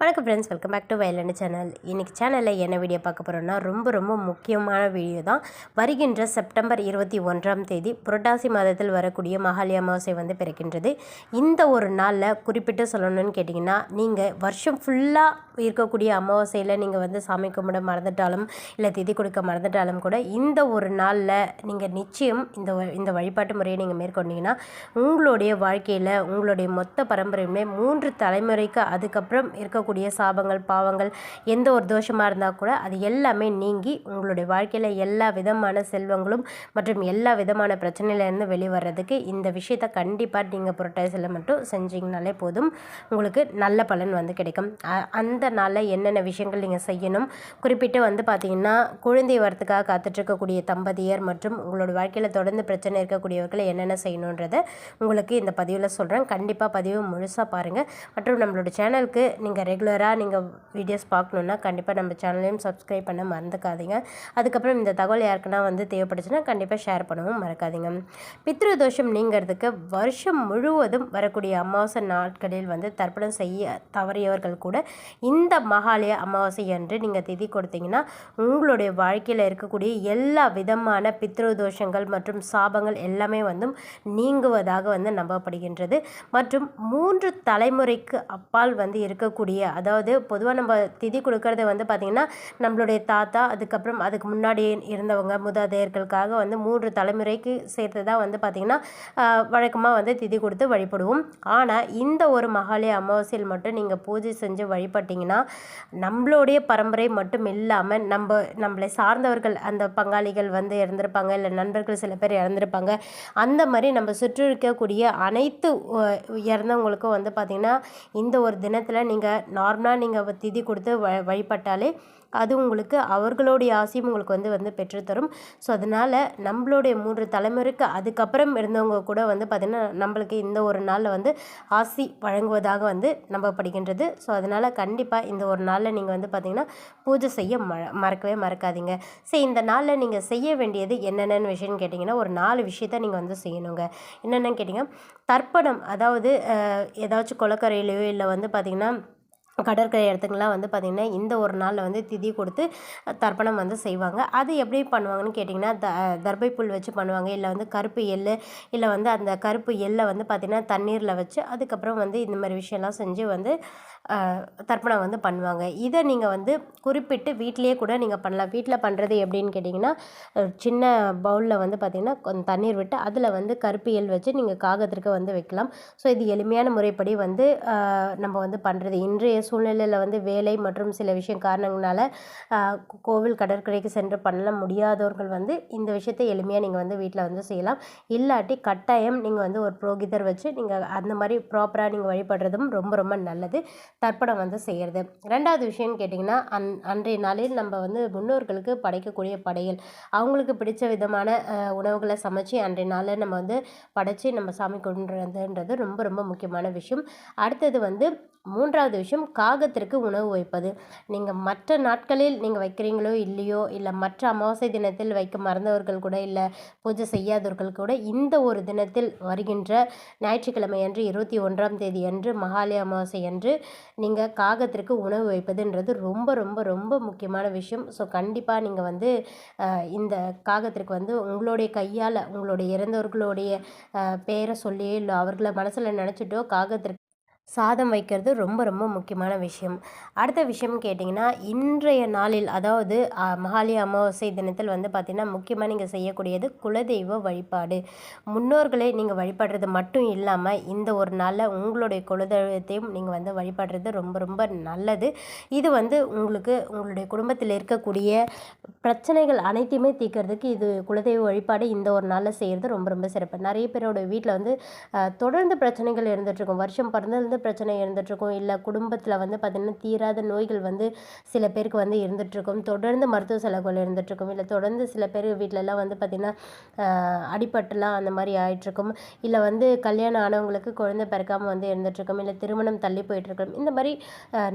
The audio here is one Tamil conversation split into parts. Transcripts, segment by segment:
வணக்கம் friends welcome back to violent channel இன்றைக்கி சேனலில் என்ன வீடியோ பார்க்க போகிறோன்னா ரொம்ப ரொம்ப முக்கியமான வீடியோ தான். வருகின்ற செப்டம்பர் இருபத்தி ஒன்றாம் தேதி புரட்டாசி மாதத்தில் வரக்கூடிய மகாலி அமாவாசை வந்து பிறக்கின்றது. இந்த ஒரு நாளில் குறிப்பிட்டு சொல்லணும்னு கேட்டிங்கன்னா நீங்கள் வருஷம் ஃபுல்லாக இருக்கக்கூடிய அமாவாசையில் நீங்கள் வந்து சாமி கும்பிட மறந்துட்டாலும் இல்லை திதி கொடுக்க மறந்துட்டாலும் கூட இந்த ஒரு நாளில் நீங்கள் நிச்சயம் இந்த வ- இந்த வழிபாட்டு முறையை நீங்கள் மேற்கொண்டீங்கன்னா உங்களுடைய வாழ்க்கையில் உங்களுடைய மொத்த பரம்பரையுமே மூன்று தலைமுறைக்கு அதுக்கப்புறம் இருக்க இருக்கக்கூடிய சாபங்கள் பாவங்கள் எந்த ஒரு தோஷமாக இருந்தால் கூட அது எல்லாமே நீங்கி உங்களுடைய வாழ்க்கையில் எல்லா விதமான செல்வங்களும் மற்றும் எல்லா விதமான பிரச்சனையிலேருந்து வெளிவரதுக்கு இந்த விஷயத்தை கண்டிப்பாக நீங்கள் புரட்டாசியில் மட்டும் செஞ்சீங்கனாலே போதும். உங்களுக்கு நல்ல பலன் வந்து கிடைக்கும். அந்த நாளில் என்னென்ன விஷயங்கள் நீங்கள் செய்யணும்? குறிப்பிட்டு வந்து பார்த்தீங்கன்னா குழந்தை வரத்துக்காக காத்துட்ருக்கக்கூடிய தம்பதியர் மற்றும் உங்களோட வாழ்க்கையில் தொடர்ந்து பிரச்சனை இருக்கக்கூடியவர்கள் என்னென்ன செய்யணுன்றதை உங்களுக்கு இந்த பதிவில் சொல்கிறேன் கண்டிப்பாக பதிவு முழுசாக பாருங்கள் மற்றும் நம்மளோட சேனலுக்கு நீங்கள் ரெகுலராக நீங்கள் வீடியோஸ் பார்க்கணுன்னா கண்டிப்பாக நம்ம சேனலையும் சப்ஸ்கிரைப் பண்ண மறந்துக்காதீங்க. அதுக்கப்புறம் இந்த தகவல் யாருக்குன்னா வந்து தேவைப்பட்டுச்சுன்னா கண்டிப்பாக ஷேர் பண்ணவும் மறக்காதீங்க. பித்ரு தோஷம் நீங்கிறதுக்கு வருஷம் முழுவதும் வரக்கூடிய அமாவாசை நாட்களில் வந்து தர்ப்பணம் செய்ய தவறியவர்கள் கூட இந்த மகாலய அமாவாசை அன்று நீங்கள் திதி கொடுத்தீங்கன்னா உங்களுடைய வாழ்க்கையில் இருக்கக்கூடிய எல்லா விதமான பித்ரு தோஷங்கள் மற்றும் சாபங்கள் எல்லாமே வந்து நீங்குவதாக வந்து நம்பப்படுகின்றது. மற்றும் மூன்று தலைமுறைக்கு அப்பால் வந்து இருக்கக்கூடிய அதாவது பொதுவாக நம்ம திதி கொடுக்கறது வந்து பார்த்திங்கன்னா நம்மளுடைய தாத்தா அதுக்கப்புறம் அதுக்கு முன்னாடி இருந்தவங்க மூதாதையர்களுக்காக வந்து மூன்று தலைமுறைக்கு சேர்த்து தான் வந்து பார்த்திங்கன்னா வழக்கமாக வந்து திதி கொடுத்து வழிபடுவோம். ஆனால் இந்த ஒரு மகாலய அமாவாசையில் மட்டும் நீங்கள் பூஜை செஞ்சு வழிபட்டிங்கன்னா நம்மளுடைய பரம்பரை மட்டும் இல்லாமல் நம்ம நம்மளை சார்ந்தவர்கள் அந்த பங்காளிகள் வந்து இறந்துருப்பாங்க இல்லை நண்பர்கள் சில பேர் இறந்துருப்பாங்க அந்த மாதிரி நம்ம சுற்றி இருக்கக்கூடிய அனைத்து இறந்தவங்களுக்கும் வந்து பார்த்திங்கன்னா இந்த ஒரு தினத்தில் நீங்கள் நார்மலாக நீங்கள் திதி கொடுத்து வ வழிபட்டாலே அது உங்களுக்கு அவர்களுடைய ஆசையும் உங்களுக்கு வந்து வந்து பெற்றுத்தரும். ஸோ அதனால் நம்மளுடைய மூன்று தலைமுறைக்கு அதுக்கப்புறம் இருந்தவங்க கூட வந்து பார்த்திங்கன்னா நம்மளுக்கு இந்த ஒரு நாளில் வந்து ஆசி வழங்குவதாக வந்து நம்பப்படுகின்றது. ஸோ அதனால் கண்டிப்பாக இந்த ஒரு நாளில் நீங்கள் வந்து பார்த்திங்கன்னா பூஜை செய்ய ம மறக்கவே மறக்காதீங்க. சரி இந்த நாளில் நீங்கள் செய்ய வேண்டியது என்னென்னு விஷயம்னு கேட்டிங்கன்னா ஒரு நாலு விஷயத்த நீங்கள் வந்து செய்யணுங்க. என்னென்னு கேட்டிங்கன்னா தர்ப்பணம் அதாவது ஏதாச்சும் குளக்கரையிலையோ இல்லை வந்து பார்த்திங்கன்னா கடற்கரை இடத்துக்குலாம் வந்து பார்த்திங்கன்னா இந்த ஒரு நாளில் வந்து திதி கொடுத்து தர்ப்பணம் வந்து செய்வாங்க. அது எப்படி பண்ணுவாங்கன்னு கேட்டிங்கன்னா த தர்பை புல் வச்சு பண்ணுவாங்க. இல்லை வந்து கருப்பு எள்ளு இல்லை வந்து அந்த கருப்பு எள்ளை வந்து பார்த்திங்கன்னா தண்ணீரில் வச்சு அதுக்கப்புறம் வந்து இந்த மாதிரி விஷயம்லாம் செஞ்சு வந்து தர்ப்பணம் வந்து பண்ணுவாங்க. இதை நீங்கள் வந்து குறிப்பிட்டு வீட்டிலேயே கூட நீங்கள் பண்ணலாம். வீட்டில் பண்ணுறது எப்படின்னு கேட்டிங்கன்னா சின்ன பவுலில் வந்து பார்த்திங்கன்னா கொஞ்சம் தண்ணீர் விட்டு அதில் வந்து கருப்பியல் வச்சு நீங்கள் காகத்திற்கு வந்து வைக்கலாம். ஸோ இது எளிமையான முறைப்படி வந்து நம்ம வந்து பண்ணுறது இன்றைய சூழ்நிலையில் வந்து வேலை மற்றும் சில விஷயம் காரணங்களால் கோவில் கடற்கரைக்கு சென்று பண்ண முடியாதவர்கள் வந்து இந்த விஷயத்தை எளிமையாக நீங்கள் வந்து வீட்டில் வந்து செய்யலாம். இல்லாட்டி கட்டாயம் நீங்கள் வந்து ஒரு புரோகிதர் வச்சு நீங்கள் அந்த மாதிரி ப்ராப்பராக நீங்கள் வழிபடுறதும் ரொம்ப ரொம்ப நல்லது. தர்ப்பணம் வந்து செய்கிறது ரெண்டாவது விஷயம்னு கேட்டிங்கன்னா அன் அன்றைய நாளில் நம்ம வந்து முன்னோர்களுக்கு படைக்கக்கூடிய படையல். அவங்களுக்கு பிடிச்ச விதமான உணவுகளை சமைச்சு அன்றைய நாளில் நம்ம வந்து படைச்சு நம்ம சாமி கொண்டுறதுன்றது ரொம்ப ரொம்ப முக்கியமான விஷயம். அடுத்தது வந்து மூன்றாவது விஷயம் காகத்திற்கு உணவு வைப்பது. நீங்கள் மற்ற நாட்களில் நீங்கள் வைக்கிறீங்களோ இல்லையோ இல்லை மற்ற அமாவாசை தினத்தில் வைக்க மறந்தவர்கள் கூட இல்லை பூஜை செய்யாதவர்கள் கூட இந்த ஒரு தினத்தில் வருகின்ற ஞாயிற்றுக்கிழமை அன்று இருபத்தி ஒன்றாம் தேதி அன்று மகாலய அமாவாசை அன்று நீங்கள் காகத்திற்கு உணவு வைப்பதுன்றது ரொம்ப ரொம்ப ரொம்ப முக்கியமான விஷயம். ஸோ கண்டிப்பாக நீங்கள் வந்து இந்த காகத்திற்கு வந்து உங்களுடைய கையால் உங்களுடைய இறந்தவர்களுடைய பேரை சொல்லியோ இல்லை அவர்களை மனசில் நினச்சிட்டோ காகத்திற்கு சாதம் வைக்கிறது ரொம்ப ரொம்ப முக்கியமான விஷயம். அடுத்த விஷயம் கேட்டிங்கன்னா இன்றைய நாளில் அதாவது மகாலி அமாவாசை தினத்தில் வந்து பார்த்திங்கன்னா முக்கியமாக நீங்கள் செய்யக்கூடியது குலதெய்வ வழிபாடு. முன்னோர்களை நீங்கள் வழிபடுறது மட்டும் இல்லாமல் இந்த ஒரு நாளில் உங்களுடைய குலதெய்வத்தையும் நீங்கள் வந்து வழிபடுறது ரொம்ப ரொம்ப நல்லது. இது வந்து உங்களுக்கு உங்களுடைய குடும்பத்தில் இருக்கக்கூடிய பிரச்சனைகள் அனைத்தையுமே தீர்க்கறதுக்கு இது குலதெய்வ வழிபாடு இந்த ஒரு நாளில் செய்கிறது ரொம்ப ரொம்ப சிறப்பு. நிறைய பேரோட வீட்டில் வந்து தொடர்ந்து பிரச்சனைகள் இருந்துகிட்ருக்கும் வருஷம் ஏதாவது பிரச்சனை இருந்துகிட்ருக்கும். இல்லை குடும்பத்தில் வந்து பார்த்திங்கன்னா தீராத நோய்கள் வந்து சில பேருக்கு வந்து இருந்துகிட்ருக்கும். தொடர்ந்து மருத்துவ செலவுகள் இருந்துகிட்ருக்கும். இல்லை தொடர்ந்து சில பேர் வீட்டிலலாம் வந்து பார்த்திங்கன்னா அடிபட்டுலாம் அந்த மாதிரி ஆயிட்டிருக்கும். இல்லை வந்து கல்யாணம் ஆனவங்களுக்கு குழந்தை பிறக்காமல் வந்து இருந்துகிட்ருக்கும். இல்லை திருமணம் தள்ளி போயிட்டுருக்கும். இந்த மாதிரி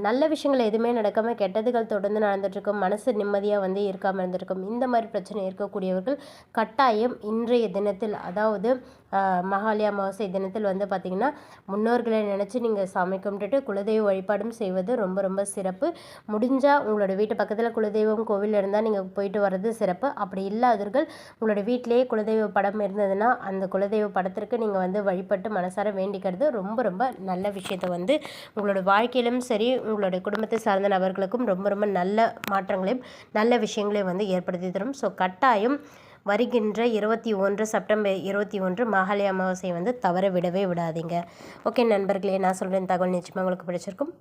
நல்ல விஷயங்கள் எதுவுமே நடக்காமல் கெட்டதுகள் தொடர்ந்து நடந்துகிட்ருக்கும். மனசு நிம்மதியாக வந்து இருக்காமல் இருந்திருக்கும் இந்த மாதிரி பிரச்சனை இருக்கக்கூடியவர்கள் கட்டாயம் இன்றைய தினத்தில் அதாவது மகாலி அமாவாசை தினத்தில் வந்து பார்த்திங்கன்னா முன்னோர்களை நினச்சி நீங்கள் நீங்கள் சாமி கும்பிட்டுட்டு குலதெய்வ வழிபாடும் செய்வது ரொம்ப ரொம்ப சிறப்பு. முடிஞ்சால் உங்களோட வீட்டு பக்கத்தில் குலதெய்வம் கோவில் இருந்தால் நீங்கள் போயிட்டு வர்றது சிறப்பு. அப்படி இல்லாதவர்கள் உங்களோட வீட்டிலேயே குலதெய்வ படம் இருந்ததுன்னா அந்த குலதெய்வ படத்திற்கு நீங்கள் வந்து வழிபட்டு மனசார வேண்டிக்கிறது ரொம்ப ரொம்ப நல்ல விஷயத்தை வந்து உங்களோட வாழ்க்கையிலும் சரி உங்களோட குடும்பத்தை சார்ந்த நபர்களுக்கும் ரொம்ப ரொம்ப நல்ல மாற்றங்களையும் நல்ல விஷயங்களையும் வந்து ஏற்படுத்தி தரும். ஸோ கட்டாயம் வருகின்ற இருபத்தி ஒன்று செப்டம்பர் இருபத்தி ஒன்று மாகாளி அமாவாசையை வந்து தவற விடவே விடாதீங்க. ஓகே நண்பர்களே நான் சொல்கிறேன் தகவல் நிச்சயமாக உங்களுக்கு பிடிச்சிருக்கும்.